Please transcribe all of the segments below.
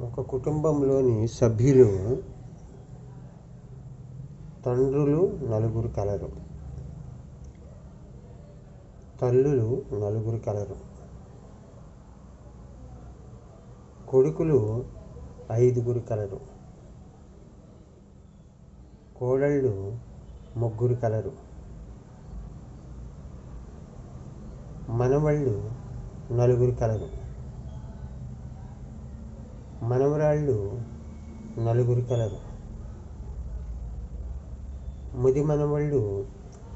ఒక కుటుంబంలోని సభ్యులు తండ్రులు నలుగురు కలరు. తల్లులు నలుగురు కలరు. కొడుకులు ఐదుగురు కలరు. కోడళ్ళు ముగ్గురు కలరు. మనవళ్ళు నలుగురు కలరు. మనవరాళ్ళు నలుగురు కలరు. ముది మనవళ్ళు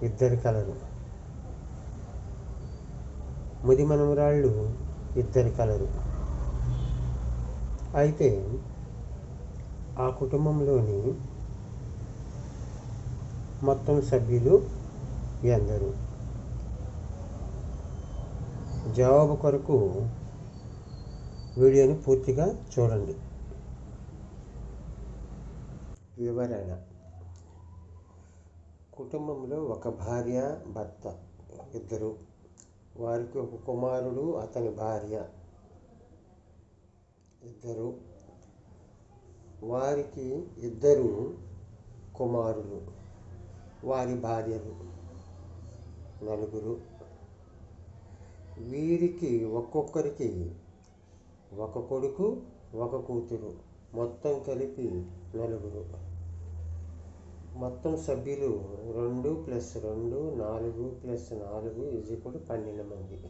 ఇద్దరు కలరు. ముది మనవరాళ్ళు ఇద్దరు కలరు. అయితే ఆ కుటుంబంలోని మొత్తం సభ్యులు ఎందరు జవాబు కొరకు వీడియోని పూర్తిగా చూడండి. వివరణ. కుటుంబంలో ఒక భార్య భర్త ఇద్దరు. వారికి ఒక కుమారుడు అతని భార్య ఇద్దరు. వారికి ఇద్దరు కుమారులు వారి భార్యలు నలుగురు. వీరికి ఒక్కొక్కరికి ఒక కొడుకు ఒక కూతురు. మొత్తం కలిపి నలుగురు. మొత్తం సభ్యులు రెండు ప్లస్ రెండు నాలుగు ప్లస్ నాలుగు ఇది కూడా పన్నెండు మంది.